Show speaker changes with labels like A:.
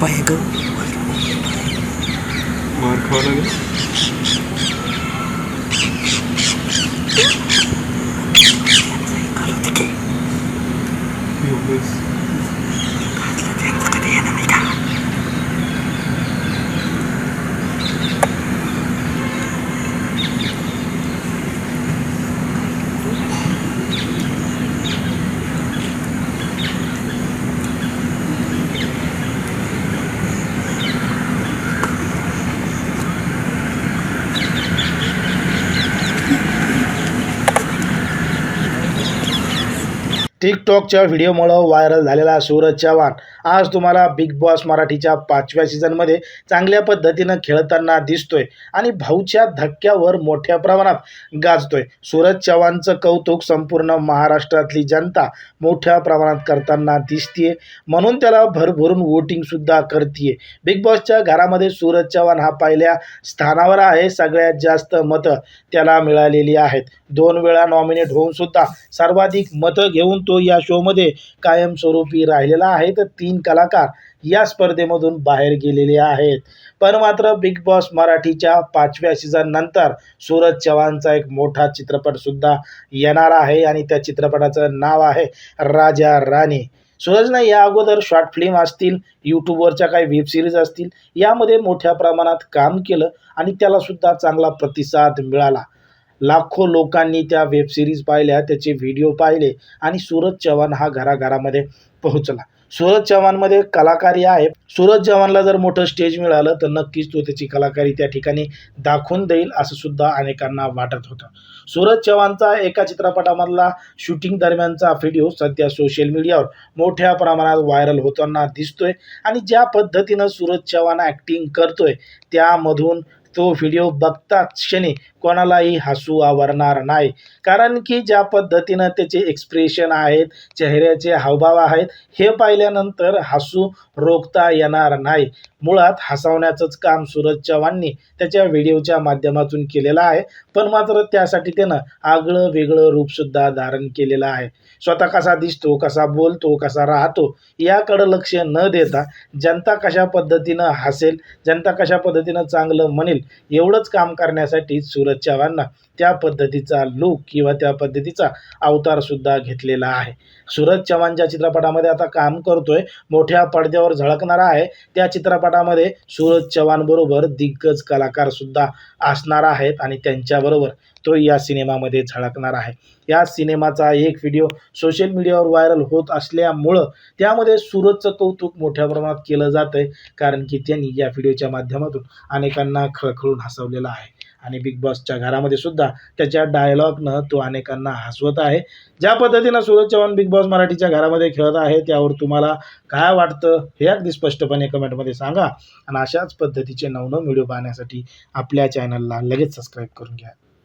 A: पाय ग.
B: मार खावा लागेल.
C: टिकटॉकच्या व्हिडिओमुळं व्हायरल झालेला सूरज चव्हाण. आज तुम्हाला बिग बॉस मराठीच्या पाचव्या सीझनमध्ये चांगल्या पद्धतीनं खेळताना दिसतोय आणि भाऊच्या धक्क्यावर मोठ्या प्रमाणात गाजतोय. सूरज चव्हाणचं कौतुक संपूर्ण महाराष्ट्रातली जनता मोठ्या प्रमाणात करताना दिसतीये. म्हणून त्याला भरभरून वोटिंगसुद्धा करतीये. बिग बॉसच्या घरामध्ये सूरज चव्हाण हा पहिल्या स्थानावर आहे. सगळ्यात जास्त मतं त्याला मिळालेली आहेत. दोन वेळा नॉमिनेट होऊनसुद्धा सर्वाधिक मतं घेऊन तो या शोमध्ये कायमस्वरूपी राहिलेला आहे. तर तीन कलाकार या स्पर्धेमधून बाहेर गेलेले आहेत. पण मात्र बिग बॉस मराठीच्या पाचव्या सीझन नंतर सूरज चव्हाणचा एक मोठा चित्रपटसुद्धा येणार आहे आणि त्या चित्रपटाचं नाव आहे राजा राणी. सूरजनं या अगोदर शॉर्ट फिल्म असतील यूट्यूबवरच्या काही वेब सिरीज असतील यामध्ये मोठ्या प्रमाणात काम केलं आणि त्यालासुद्धा चांगला प्रतिसाद मिळाला. लाखो लोकांनी त्या वेबसिरीज पाहिल्या त्याचे व्हिडिओ पाहिले आणि सूरज चव्हाण हा घराघरामध्ये पोहोचला. सूरज चव्हाणमध्ये कलाकारी आहे. सूरज चव्हाणला जर मोठं स्टेज मिळालं तर नक्कीच तो त्याची कलाकारी त्या ठिकाणी दाखवून देईल असं सुद्धा अनेकांना वाटत होतं. सूरज चव्हाणचा एका चित्रपटामधला शूटिंग दरम्यानचा व्हिडिओ सध्या सोशल मीडियावर मोठ्या प्रमाणात व्हायरल होताना दिसतोय आणि ज्या पद्धतीनं सूरज चव्हाण ॲक्टिंग करतोय त्यामधून तो व्हिडिओ बघताच क्षणी कोणालाही हसू आवरणार नाही. कारण की ज्या पद्धतीनं त्याचे एक्सप्रेशन आहेत चेहऱ्याचे हावभाव आहेत हे पाहिल्यानंतर हसू रोखता येणार नाही. मुळात हसवण्याचंच काम सूरज चव्हाणनी त्याच्या व्हिडिओच्या माध्यमातून केलेलं आहे. पण मात्र त्यासाठी त्यानं आगळं वेगळं रूपसुद्धा धारण केलेलं आहे. स्वतः कसा दिसतो कसा बोलतो कसा राहतो याकडं लक्ष न देता जनता कशा पद्धतीनं हसेल जनता कशा पद्धतीनं चांगलं म्हणेल एवढंच काम करण्यासाठी सूरज चव्हाणनं त्या पद्धतीचा लूक किंवा त्या पद्धतीचा अवतारसुद्धा घेतलेला आहे. सूरज चव्हाण ज्या चित्रपटामध्ये आता काम करतोय मोठ्या पडद्यावर झळकणारा आहे त्या चित्रपटामध्ये सूरज चव्हाणबरोबर दिग्गज कलाकारसुद्धा असणार आहेत आणि त्यांच्याबरोबर तो या सिनेमामध्ये झळकणार आहे. या सिनेमाचा एक व्हिडिओ सोशल मीडियावर व्हायरल होत असल्यामुळं त्यामध्ये सूरजचं कौतुक मोठ्या प्रमाणात केलं जातं आहे कारण की त्यांनी या व्हिडिओच्या माध्यमातून अनेकांना खळखळून हसवलेलं आहे. आणि बिग बॉसच्या घरामध्ये सुद्धा त्याच्या डायलॉगनं तो अनेकांना हसवत आहे. ज्या पद्धतीनं सूरज चव्हाण बिग बॉस मराठीच्या घरामध्ये खेळत आहे त्यावर तुम्हाला काय वाटतं हे अगदी स्पष्टपणे कमेंटमध्ये सांगा. आणि अशाच पद्धतीचे नवनव व्हिडिओ पाहण्यासाठी आपल्या चॅनलला लगेच सबस्क्राईब करून घ्या.